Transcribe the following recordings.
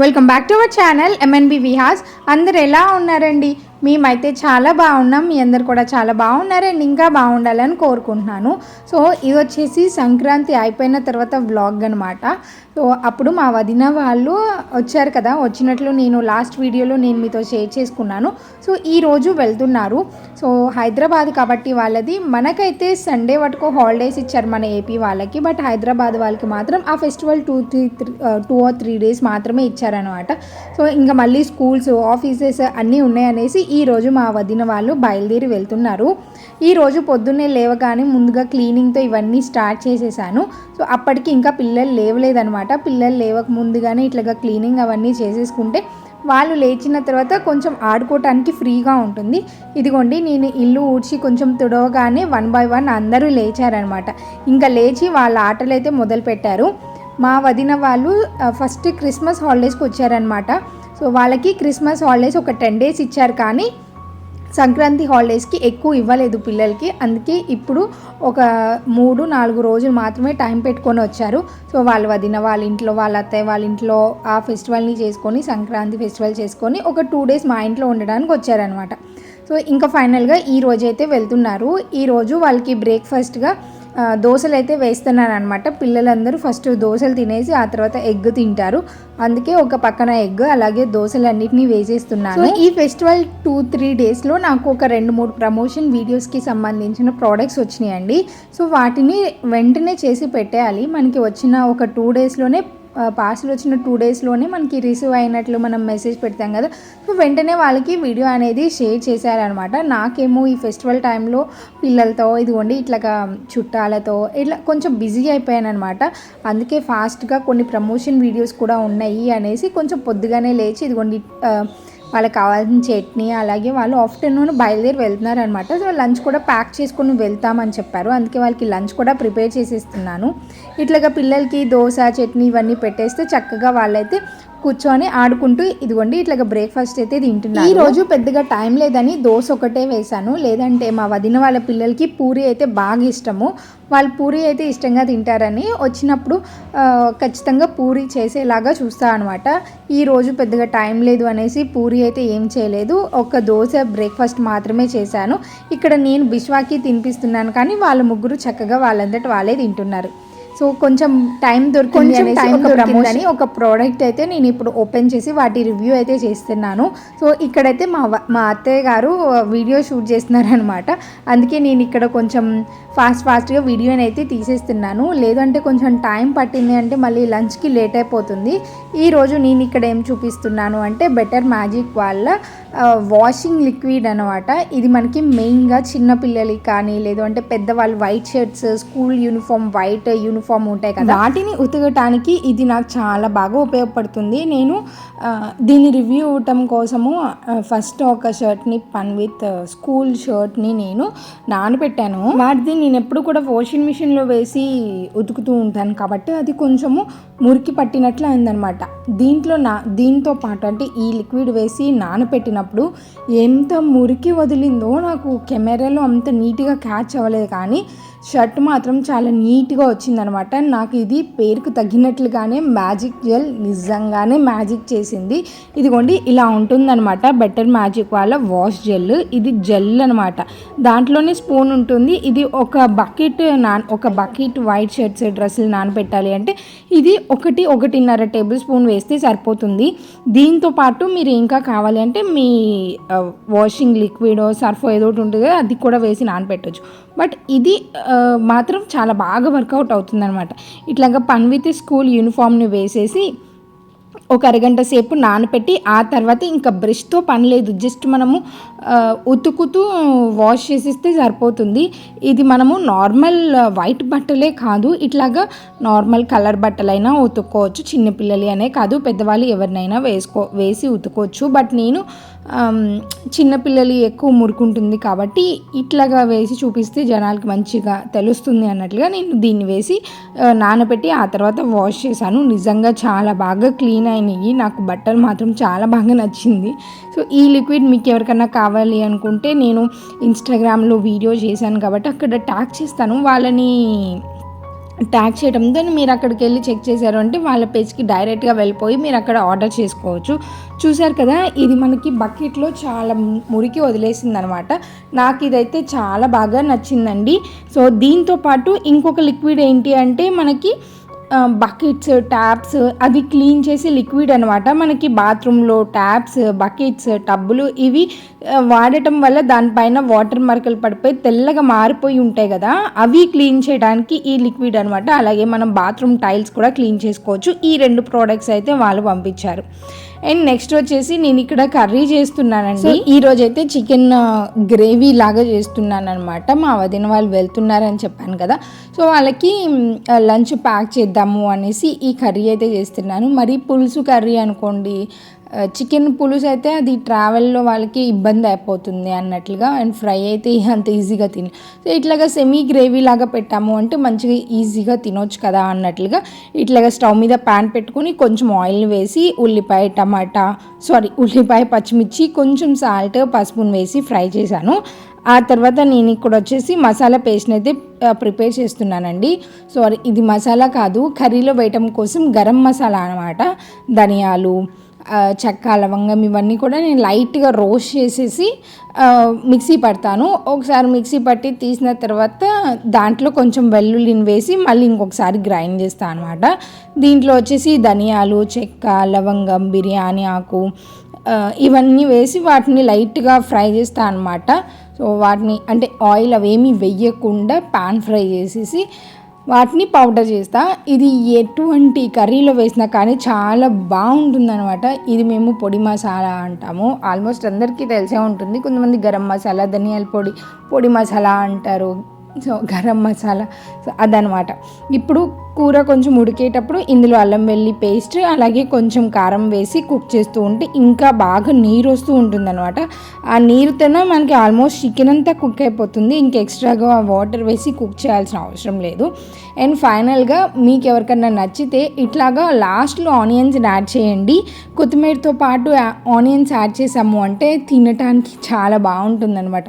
Welcome back to our channel MNB Vihas అందరు ఎలా ఉన్నారండి? మేమైతే చాలా బాగున్నాం. మీ అందరు కూడా చాలా బాగున్నారండి ఇంకా బాగుండాలని కోరుకుంటున్నాను. సో ఇది వచ్చేసి సంక్రాంతి అయిపోయిన తర్వాత వ్లాగ్ అనమాట సో అప్పుడు మా వదిన వాళ్ళు వచ్చారు కదా వచ్చినట్లు నేను లాస్ట్ వీడియోలో నేను మీతో షేర్ చేసుకున్నాను. సో ఈ రోజు వెళ్తున్నారు. సో హైదరాబాద్ కాబట్టి వాళ్ళది మనకైతే సండే వరకు హాలిడేస్ ఇచ్చారు మన ఏపీ వాళ్ళకి బట్ హైదరాబాద్ వాళ్ళకి మాత్రం ఆ festival two three two or three days మాత్రమే ఇచ్చారనమాట సో ఇంకా మళ్ళీ స్కూల్స్ ఆఫీసెస్ అన్నీ ఉన్నాయనేసి ఈరోజు మా వదిన వాళ్ళు బయలుదేరి వెళ్తున్నారు. ఈ రోజు పొద్దున్నే లేవగానే ముందుగా క్లీనింగ్తో ఇవన్నీ స్టార్ట్ చేసేసాను. సో అప్పటికి ఇంకా పిల్లలు లేవలేదనమాట పిల్లలు లేవక ముందుగానే ఇట్లాగా క్లీనింగ్ అవన్నీ చేసేసుకుంటే వాళ్ళు లేచిన తర్వాత కొంచెం ఆడుకోవటానికి ఫ్రీగా ఉంటుంది. ఇదిగోండి నేను ఇల్లు ఊడ్చి కొంచెం తుడవగానే వన్ బై వన్ అందరూ లేచారనమాట ఇంకా లేచి వాళ్ళ ఆటలు అయితే మొదలుపెట్టారు. మా వదిన వాళ్ళు ఫస్ట్ క్రిస్మస్ హాలిడేస్కి వచ్చారనమాట సో వాళ్ళకి క్రిస్మస్ హాలిడేస్ ఒక టెన్ డేస్ ఇచ్చారు కానీ సంక్రాంతి హాలిడేస్కి ఎక్కువ ఇవ్వలేదు పిల్లలకి. అందుకే ఇప్పుడు ఒక మూడు నాలుగు రోజులు మాత్రమే టైం పెట్టుకొని వచ్చారు. సో వాళ్ళు వదిన వాళ్ళ ఇంట్లో వాళ్ళ అత్తయ్య వాళ్ళ ఇంట్లో ఆ ఫెస్టివల్ని చేసుకొని సంక్రాంతి ఫెస్టివల్ చేసుకొని ఒక టూ డేస్ మా ఇంట్లో ఉండడానికి వచ్చారనమాట సో ఇంకా ఫైనల్గా ఈ రోజైతే వెళ్తున్నారు. ఈ రోజు వాళ్ళకి బ్రేక్ఫాస్ట్గా దోశలు అయితే వేస్తున్నాను అనమాట పిల్లలందరూ ఫస్ట్ దోశలు తినేసి ఆ తర్వాత ఎగ్ తింటారు. అందుకే ఒక పక్కన ఎగ్ అలాగే దోశలు అన్నిటినీ వేసేస్తున్నాను ఈ ఫెస్టివల్ టూ త్రీ డేస్లో నాకు ఒక రెండు మూడు ప్రమోషన్ వీడియోస్కి సంబంధించిన ప్రోడక్ట్స్ వచ్చినాయండి. సో వాటిని వెంటనే చేసి పెట్టేయాలి. మనకి వచ్చిన ఒక టూ డేస్లోనే పార్సల్ వచ్చిన టూ డేస్లోనే మనకి రిసీవ్ అయినట్లు మనం మెసేజ్ పెడతాం కదా. సో వెంటనే వాళ్ళకి వీడియో అనేది షేర్ చేశారనమాట. నాకేమో ఈ ఫెస్టివల్ టైంలో పిల్లలతో ఇదిగోండి ఇట్లాగా చుట్టాలతో ఇట్లా కొంచెం బిజీ అయిపోయాను అనమాట అందుకే ఫాస్ట్గా కొన్ని ప్రమోషన్ వీడియోస్ కూడా ఉన్నాయి అనేసి కొంచెం పొద్దుగానే లేచి ఇదిగోండి వాళ్ళకి కావాల్సిన చట్నీ అలాగే వాళ్ళు ఆఫ్టర్నూన్ బయలుదేరి వెళ్తున్నారు అనమాట సో లంచ్ కూడా ప్యాక్ చేసుకొని వెళ్తామని చెప్పారు. అందుకే వాళ్ళకి లంచ్ కూడా ప్రిపేర్ చేసేస్తున్నాను. ఇట్లాగా పిల్లలకి దోశ చట్నీ ఇవన్నీ పెట్టేస్తే చక్కగా వాళ్ళైతే కూర్చొని ఆడుకుంటూ ఇదిగోండి ఇట్లాగా బ్రేక్ఫాస్ట్ అయితే తింటున్నారు. ఈ రోజు పెద్దగా టైం లేదని దోశ ఒకటే వేశాను. లేదంటే మా వదిన వాళ్ళ పిల్లలకి పూరి అయితే బాగా ఇష్టము. వాళ్ళు పూరి అయితే ఇష్టంగా తింటారని వచ్చినప్పుడు ఖచ్చితంగా పూరి చేసేలాగా చూస్తా అనమాట ఈ రోజు పెద్దగా టైం లేదు అనేసి పూరి అయితే ఏం చేయలేదు. ఒక దోశ బ్రేక్ఫాస్ట్ మాత్రమే చేశాను. ఇక్కడ నేను బిశ్వాకి తినిపిస్తున్నాను కానీ వాళ్ళ ముగ్గురు చక్కగా వాళ్ళంతటి వాళ్ళే తింటున్నారు. సో కొంచెం టైం దొరికింది ఒక దొరికిందని ప్రమోషన్ ఒక ప్రోడక్ట్ అయితే నేను ఇప్పుడు ఓపెన్ చేసి వాటి రివ్యూ అయితే చేస్తున్నాను. సో ఇక్కడైతే మా మా అత్తయ్య గారు వీడియో షూట్ చేస్తున్నారనమాట. అందుకే నేను ఇక్కడ కొంచెం ఫాస్ట్ ఫాస్ట్గా వీడియోని అయితే తీసేస్తున్నాను. లేదంటే కొంచెం టైం పట్టింది అంటే మళ్ళీ లంచ్కి లేట్ అయిపోతుంది. ఈ రోజు నేను ఇక్కడ ఏం చూపిస్తున్నాను అంటే బెటర్ మ్యాజిక్ వాళ్ళ వాషింగ్ లిక్విడ్ అనమాట. ఇది మనకి మెయిన్గా చిన్న పిల్లలకి కానీ లేదు అంటే పెద్దవాళ్ళు white shirts school uniform white uniform ఉంటాయి కదా. వాటిని ఉతకటానికి ఇది నాకు చాలా బాగా ఉపయోగపడుతుంది. నేను దీని రివ్యూ ఇవ్వటం కోసము ఫస్ట్ ఒక షర్ట్ని పన్ విత్ స్కూల్ షర్ట్ని నేను నానబెట్టాను. వాటిది నేను ఎప్పుడు కూడా వాషింగ్ మిషన్లో వేసి ఉతుకుతూ ఉంటాను కాబట్టి అది కొంచెము మురికి పట్టినట్లు అయిందనమాట. దీంట్లో నా దీంతో పాటు అంటే ఈ లిక్విడ్ వేసి నానపెట్టినప్పుడు ఎంత మురికి వదిలిందో నాకు కెమెరాలో అంత నీట్గా క్యాచ్ అవ్వలేదు కానీ షర్ట్ మాత్రం చాలా నీట్గా వచ్చిందనమాట. నాకు ఇది పేరుకు తగ్గినట్లుగానే మ్యాజిక్ జెల్ నిజంగానే మ్యాజిక్ చేసింది. ఇదిగోండి ఇలా ఉంటుందన్నమాట బెటర్ మ్యాజిక్ వాళ్ళ వాష్ జెల్. ఇది జెల్ అనమాట. దాంట్లోనే స్పూన్ ఉంటుంది. ఇది ఒక బకెట్ నాన్ ఒక బకెట్ వైట్ షర్ట్స్ డ్రెస్సులు నానబెట్టాలి అంటే ఇది ఒకటి ఒకటిన్నర టేబుల్ స్పూన్ వేస్తే సరిపోతుంది. దీంతో పాటు మీరు ఇంకా కావాలి అంటే మీ వాషింగ్ లిక్విడ్ సర్ఫ్ ఏదో ఒకటి ఉంటుంది కదా, అది కూడా వేసి నానబెట్టవచ్చు బట్ ఇది మాత్రం చాలా బాగా వర్కౌట్ అవుతుందన్నమాట. ఇట్లాగా పన్ విత్ స్కూల్ యూనిఫామ్ని వేసేసి ఒక అరగంట సేపు నానపెట్టి ఆ తర్వాత ఇంకా బ్రష్తో పని లేదు. జస్ట్ మనము ఉతుకుతూ వాష్ చేసేస్తే సరిపోతుంది. ఇది మనము నార్మల్ వైట్ బట్టలే కాదు ఇట్లాగా నార్మల్ కలర్ బట్టలైనా ఉతుక్కోవచ్చు. చిన్నపిల్లలు అనే కాదు పెద్దవాళ్ళు ఎవరినైనా వేసుకో వేసి ఉతుకోవచ్చు బట్ నేను చిన్నపిల్లలు ఎక్కువ మురుకుంటుంది కాబట్టి ఇట్లాగా వేసి చూపిస్తే జనాలకి మంచిగా తెలుస్తుంది అన్నట్లుగా నేను దీన్ని వేసి నానబెట్టి ఆ తర్వాత వాష్ చేశాను. నిజంగా చాలా బాగా క్లీన్ అయినాయి. నాకు బట్టలు మాత్రం చాలా బాగా నచ్చింది. సో ఈ లిక్విడ్ మీకు ఎవరికైనా కావాలి అనుకుంటే నేను ఇన్స్టాగ్రామ్లో వీడియో చేశాను కాబట్టి అక్కడ ట్యాగ్ చేస్తాను. వాళ్ళని ట్యాగ్ చేయడంతో మీరు అక్కడికి వెళ్ళి చెక్ చేశారు అంటే వాళ్ళ పేజ్కి డైరెక్ట్గా వెళ్ళిపోయి మీరు అక్కడ ఆర్డర్ చేసుకోవచ్చు. చూశారు కదా ఇది మనకి బకెట్లో చాలా మురికి వదిలేసింది అనమాట నాకు ఇదైతే చాలా బాగా నచ్చిందండి. సో దీంతో పాటు ఇంకొక లిక్విడ్ ఏంటి అంటే మనకి బకెట్స్ ట్యాప్స్ అది క్లీన్ చేసి లిక్విడ్ అనమాట మనకి బాత్రూంలో ట్యాప్స్ బకెట్స్ టబ్బులు ఇవి వాడటం వల్ల దానిపైన వాటర్ మరకలు పడిపోయి తెల్లగా మారిపోయి ఉంటాయి కదా. అవి క్లీన్ చేయడానికి ఈ లిక్విడ్ అనమాట అలాగే మనం బాత్రూమ్ టైల్స్ కూడా క్లీన్ చేసుకోవచ్చు. ఈ రెండు ప్రోడక్ట్స్ అయితే వాళ్ళు పంపించారు. అండ్ నెక్స్ట్ వచ్చేసి నేను ఇక్కడ కర్రీ చేస్తున్నానండి. ఈ రోజు అయితే చికెన్ గ్రేవీ లాగా చేస్తున్నాను అనమాట మా వదిన వాళ్ళు వెళ్తున్నారని చెప్పాను కదా. సో వాళ్ళకి లంచ్ ప్యాక్ చేద్దాము అనేసి ఈ కర్రీ అయితే చేస్తున్నాను. మరి పులుసు కర్రీ అనుకోండి చికెన్ పులుసు అయితే అది ట్రావెల్లో వాళ్ళకి ఇబ్బంది అయిపోతుంది అన్నట్లుగా అండ్ ఫ్రై అయితే అంత ఈజీగా తిని సో ఇట్లాగా సెమీ గ్రేవీ లాగా పెట్టాము అంటే మంచిగా ఈజీగా తినొచ్చు కదా అన్నట్లుగా ఇట్లాగా స్టవ్ మీద ప్యాన్ పెట్టుకుని కొంచెం ఆయిల్ వేసి ఉల్లిపాయ టమాటా సారీ ఉల్లిపాయ పచ్చిమిర్చి కొంచెం సాల్ట్ పసుపును వేసి ఫ్రై చేశాను. ఆ తర్వాత నేను ఇక్కడ వచ్చేసి మసాలా పేస్ట్ని అయితే ప్రిపేర్ చేస్తున్నానండి. సారీ ఇది మసాలా కాదు కర్రీలో వేయటం కోసం గరం మసాలా అనమాట ధనియాలు చెక్క లవంగం ఇవన్నీ కూడా నేను లైట్గా రోస్ట్ చేసేసి మిక్సీ పడతాను. ఒకసారి మిక్సీ పట్టి తీసిన తర్వాత దాంట్లో కొంచెం వెల్లుల్లిని వేసి మళ్ళీ ఇంకొకసారి గ్రైండ్ చేస్తాను అనమాట దీంట్లో వచ్చేసి ధనియాలు చెక్క లవంగం బిర్యానీ ఆకు ఇవన్నీ వేసి వాటిని లైట్గా ఫ్రై చేస్తాను అనమాట సో వాటిని అంటే ఆయిల్ అవేమీ వెయ్యకుండా పాన్ ఫ్రై చేసేసి వాటిని పౌడర్ చేస్తా. ఇది ఎటువంటి కర్రీలో వేసినా కానీ చాలా బాగుంటుందన్నమాట. ఇది మేము పొడి మసాలా అంటాము. ఆల్మోస్ట్ అందరికీ తెలిసే ఉంటుంది. కొంతమంది గరం మసాలా ధనియాల పొడి పొడి మసాలా అంటారు. సో గరం మసాలా సో అదనమాట ఇప్పుడు కూర కొంచెం ఉడికేటప్పుడు ఇందులో అల్లం వెల్లి పేస్ట్ అలాగే కొంచెం కారం వేసి కుక్ చేస్తూ ఉంటే ఇంకా బాగా నీరు వస్తూ ఉంటుందన్నమాట. ఆ నీరుతోనే మనకి ఆల్మోస్ట్ చికెన్ అంతా కుక్ అయిపోతుంది. ఇంకా ఎక్స్ట్రాగా వాటర్ వేసి కుక్ చేయాల్సిన అవసరం లేదు. అండ్ ఫైనల్గా మీకు ఎవరికన్నా నచ్చితే ఇట్లాగా లాస్ట్లో ఆనియన్స్ యాడ్ చేయండి. కొత్తిమీరతో పాటు ఆనియన్స్ యాడ్ చేసాము అంటే తినటానికి చాలా బాగుంటుందన్నమాట.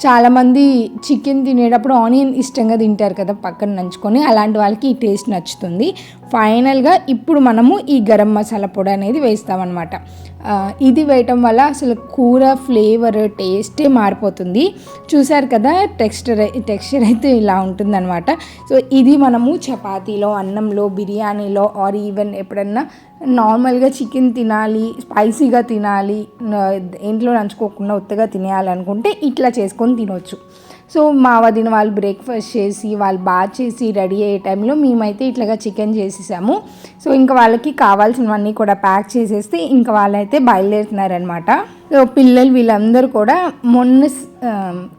చాలామంది చికెన్ తినేటప్పుడు ఆనియన్ ఇష్టంగా తింటారు కదా పక్కన నంచుకొని. అలాంటి వాళ్ళకి ఈ టేస్ట్ నచ్చుతుంది. ఫైనల్గా ఇప్పుడు మనము ఈ గరం మసాలా పొడి అనేది వేస్తామన్నమాట. ఇది వేయటం వల్ల అసలు కూర ఫ్లేవర్ టేస్టే మారిపోతుంది. చూసారు కదా టెక్స్చర్ టెక్స్చర్ అయితే ఇలా ఉంటుందన్నమాట. సో ఇది మనము చపాతీలో అన్నంలో బిర్యానీలో ఆర్ ఈవెన్ ఎప్పుడన్నా నార్మల్గా చికెన్ తినాలి స్పైసీగా తినాలి ఇంట్లో నంచుకోకుండా ఉత్తగా తినేయాలనుకుంటే ఇట్లా చేసుకొని తినొచ్చు. సో మా వదిన వాళ్ళు బ్రేక్ఫాస్ట్ చేసి వాళ్ళు బాగా చేసి రెడీ అయ్యే టైంలో మేమైతే ఇట్లాగా చికెన్ చేసేసాము. సో ఇంకా వాళ్ళకి కావాల్సినవన్నీ కూడా ప్యాక్ చేసేస్తే ఇంకా వాళ్ళైతే బయలుదేరుతున్నారనమాట సో పిల్లలు వీళ్ళందరూ కూడా మొన్న స్-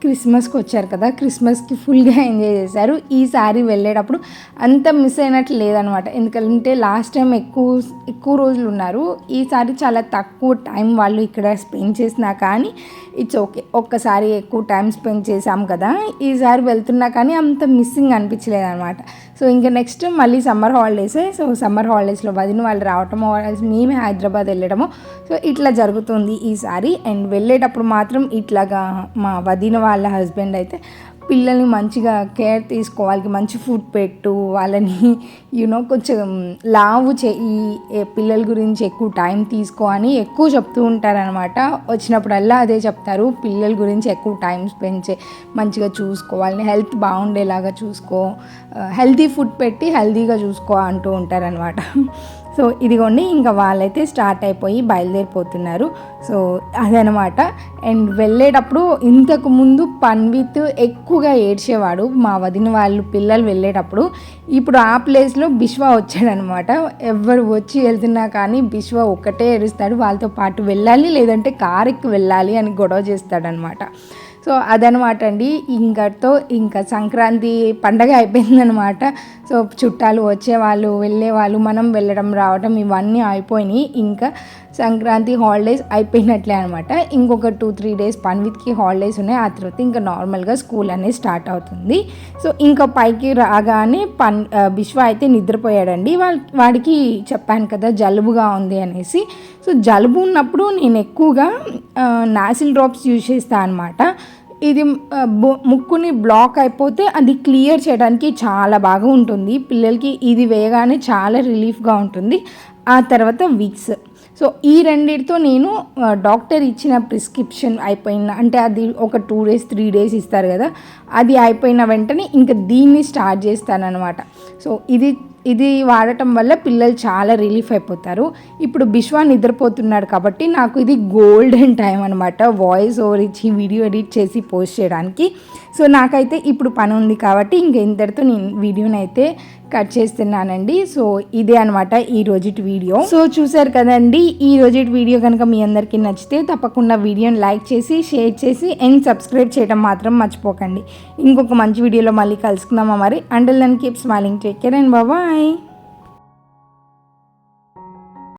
క్రిస్మస్కి వచ్చారు కదా క్రిస్మస్కి ఫుల్గా ఎంజాయ్ చేశారు. ఈసారి వెళ్ళేటప్పుడు అంత మిస్ అయినట్లు లేదనమాట ఎందుకంటే లాస్ట్ టైం ఎక్కువ ఎక్కువ రోజులు ఉన్నారు. ఈసారి చాలా తక్కువ టైం వాళ్ళు ఇక్కడ స్పెండ్ చేసినా కానీ ఇట్స్ ఓకే ఒక్కసారి ఎక్కువ టైం స్పెండ్ చేశాం కదా ఈసారి వెళ్తున్నా కానీ అంత మిస్సింగ్ అనిపించలేదు అనమాట సో ఇంకా నెక్స్ట్ మళ్ళీ సమ్మర్ హాలిడేసే. సో సమ్మర్ హాలిడేస్లో వదిన వాళ్ళు రావటమో మేమే హైదరాబాద్ వెళ్ళడమో. సో ఇట్లా జరుగుతుంది ఈసారి. అండ్ వెళ్ళేటప్పుడు మాత్రం ఇట్లాగా మా వదిన వాళ్ళ హస్బెండ్ అయితే పిల్లల్ని మంచిగా కేర్ తీసుకోవాలి మంచి ఫుడ్ పెట్టు వాళ్ళని యూనో కొంచెం లావు చేయి పిల్లల గురించి ఎక్కువ టైం తీసుకో అని ఎక్కువ చెప్తూ ఉంటారనమాట వచ్చినప్పుడల్లా అదే చెప్తారు పిల్లల గురించి ఎక్కువ టైం స్పెండ్ చే మంచిగా చూసుకో వాళ్ళని హెల్త్ బాగుండేలాగా చూసుకో హెల్తీ ఫుడ్ పెట్టి హెల్తీగా చూసుకో అంటూ ఉంటారనమాట సో ఇదిగోండి ఇంకా వాళ్ళైతే స్టార్ట్ అయిపోయి బయలుదేరిపోతున్నారు. సో అదనమాట. అండ్ వెళ్ళేటప్పుడు ఇంతకు ముందు పన్విత్ ఎక్కువగా ఏడ్చేవాడు మా వదిన వాళ్ళు పిల్లలు వెళ్ళేటప్పుడు. ఇప్పుడు ఆ ప్లేస్లో బిశ్వా వచ్చాడనమాట. ఎవరు వచ్చి వెళ్తున్నా కానీ బిశ్వా ఒక్కటే ఏడుస్తాడు వాళ్ళతో పాటు వెళ్ళాలి లేదంటే కారు ఎక్కి వెళ్ళాలి అని గొడవ చేస్తాడనమాట. సో అదనమాట అండి. ఇంకతో ఇంకా సంక్రాంతి పండగ అయిపోయిందనమాట. సో చుట్టాలు వచ్చేవాళ్ళు వెళ్ళేవాళ్ళు మనం వెళ్ళడం రావడం ఇవన్నీ అయిపోయినాయి. ఇంకా సంక్రాంతి హాలిడేస్ అయిపోయినట్లే అనమాట ఇంకొక టూ త్రీ డేస్ పన్విత్కి హాలిడేస్ ఉన్నాయి. ఆ తర్వాత ఇంకా నార్మల్గా స్కూల్ అనేది స్టార్ట్ అవుతుంది. సో ఇంకా పైకి రాగానే పన్ విశ్వ అయితే నిద్రపోయాడండి. వాళ్ళ వాడికి చెప్పాను కదా జలుబుగా ఉంది అనేసి. సో జలుబు ఉన్నప్పుడు నేను ఎక్కువగా నాసిల్ డ్రాప్స్ యూజ్ చేస్తాను అనమాట ఇది ముక్కుని బ్లాక్ అయిపోతే అది క్లియర్ చేయడానికి చాలా బాగా ఉంటుంది. పిల్లలకి ఇది వేయగానే చాలా రిలీఫ్గా ఉంటుంది. ఆ తర్వాత విక్స్. సో ఈ రెండిటితో నేను డాక్టర్ ఇచ్చిన ప్రిస్క్రిప్షన్ అయిపోయిన అంటే అది ఒక టూ డేస్ త్రీ డేస్ ఇస్తారు కదా అది అయిపోయిన వెంటనే ఇంకా దీన్ని స్టార్ట్ చేస్తానన్నమాట. సో ఇది ఇది వాడటం వల్ల పిల్లలు చాలా రిలీఫ్ అయిపోతారు. ఇప్పుడు బిశ్వా నిద్రపోతున్నాడు కాబట్టి నాకు ఇది గోల్డెన్ టైం అనమాట వాయిస్ ఓవర్ ఇచ్చి వీడియో ఎడిట్ చేసి పోస్ట్ చేయడానికి. సో నాకైతే ఇప్పుడు పని ఉంది కాబట్టి ఇంక ఇంతటితో నేను వీడియోని అయితే కట్ చేస్తున్నానండి. సో ఇదే అనమాట ఈ రోజుటి వీడియో. సో చూసారు కదండి ఈ రోజుటి వీడియో కనుక మీ అందరికీ నచ్చితే తప్పకుండా వీడియోని లైక్ చేసి షేర్ చేసి అండ్ సబ్స్క్రైబ్ చేయడం మాత్రం మర్చిపోకండి. ఇంకొక మంచి వీడియోలో మళ్ళీ కలుసుకుందామా మరి. అండల్ దాన్ని keep smiling. Take care and Bye.